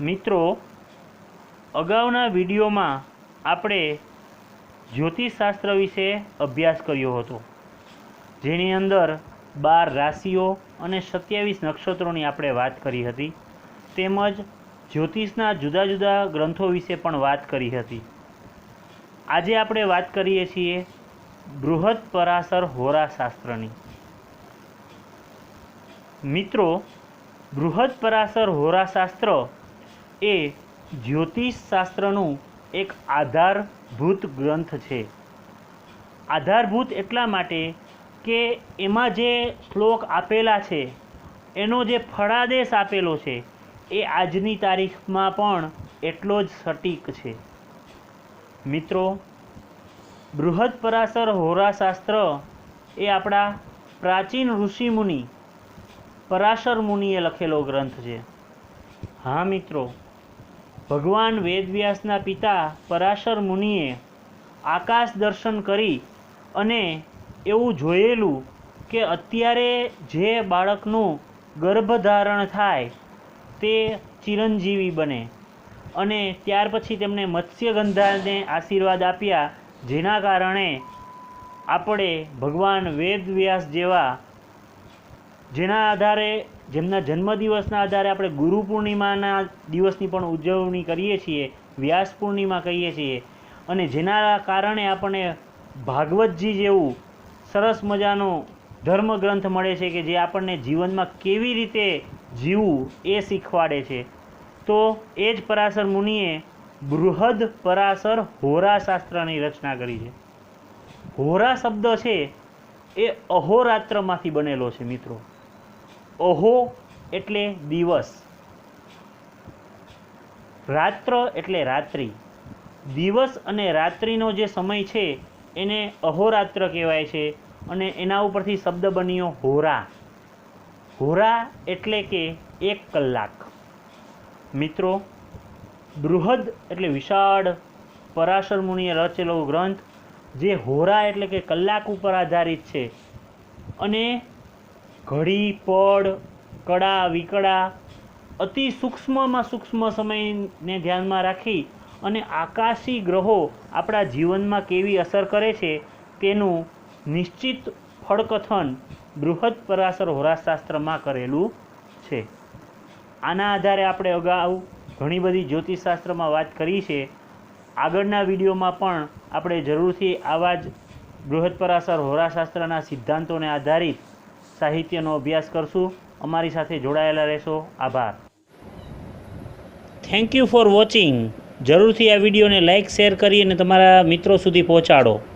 મિત્રો, અગાઉના વિડીયોમાં આપણે જ્યોતિષશાસ્ત્ર વિશે અભ્યાસ કર્યો હતો, જેની અંદર બાર રાશિઓ અને સત્યાવીસ નક્ષત્રોની આપણે વાત કરી હતી, તેમજ જ્યોતિષના જુદા જુદા ગ્રંથો વિશે પણ વાત કરી હતી. આજે આપણે વાત કરીએ છીએ બૃહદ પરાસર હોરાશાસ્ત્રની. મિત્રો, બૃહદ પરાસર હોરાશાસ્ત્ર એ જ્યોતિષશાસ્ત્રનું એક આધારભૂત ગ્રંથ છે. આધારભૂત એટલા માટે કે એમાં જે શ્લોક આપેલા છે, એનો જે ફળાદેશ આપેલો છે, એ આજની તારીખમાં પણ એટલો જ સટીક છે. મિત્રો, બૃહદ પરાશર હોરાશાસ્ત્ર એ આપણા પ્રાચીન ઋષિમુનિ પરાશર મુનિએ લખેલો ગ્રંથ છે. હા મિત્રો ભગવાન વેદવ્યાસના પિતા પરાશર મુનિએ આકાશ દર્શન કરી અને એવું જોયેલું કે અત્યારે જે બાળકનું ગર્ભધારણ થાય તે ચિરંજીવી બને. અને ત્યાર પછી તેમણે મત્સ્યગંધાને આશીર્વાદ આપ્યા, જેના કારણે આપણે ભગવાન વેદવ્યાસ જેવા, જેના આધારે જેમના જન્મદિવસના આધારે આપણે ગુરુ પૂર્ણિમાના દિવસની પણ ઉજવણી કરીએ છીએ, વ્યાસ પૂર્ણિમા કહીએ છીએ. અને જેના કારણે આપણને ભાગવતજી જેવું સરસ મજાનો ધર્મગ્રંથ મળે છે કે જે આપણને જીવનમાં કેવી રીતે જીવવું એ શીખવાડે છે. તો એ જ પરાશર મુનિએ બૃહદ પરાશર હોરાશાસ્ત્રની રચના કરી છે. હોરા શબ્દ છે એ અહોરાત્રમાંથી બનેલો છે મિત્રો. અહો એટલે દિવસ. રાત્ર એટલે રાત્રિ. દિવસ અને રાત્રિનો જે સમય છે, એને અહોરાત્ર કહેવાય છે અને એના ઉપરથી શબ્દ બન્યો હોરા. હોરા એટલે કે એક કલાક. મિત્રો, બૃહદ એટલે વિશાળ, પરાશર મુનિએ રચેલો ગ્રંથ, જે હોરા એટલે કે કલાક ઉપર આધારિત છે. અને ઘડી, પડ, કડા વિકળા અતિ સૂક્ષ્મમાં સૂક્ષ્મ સમયને ધ્યાનમાં રાખી અને આકાશી ગ્રહો આપણા જીવનમાં કેવી અસર કરે છે તેનું નિશ્ચિત ફળકથન બૃહદ પરાસર હોરાશાસ્ત્રમાં કરેલું છે. આના આધારે આપણે અગાઉ ઘણી બધી જ્યોતિષશાસ્ત્રમાં વાત કરી છે. આગળના વિડીયોમાં પણ આપણે જરૂરથી આવા જ બૃહદ પરાસર હોરાશાસ્ત્રના સિદ્ધાંતોને આધારિત સાહિત્યનો અભ્યાસ કરશું. અમારી સાથે જોડાયેલા રહેશો. આભાર. થેન્ક યુ ફોર વોચિંગ જરૂરથી આ વિડીયોને લાઇક શેર કરી અને તમારા મિત્રો સુધી પહોંચાડો.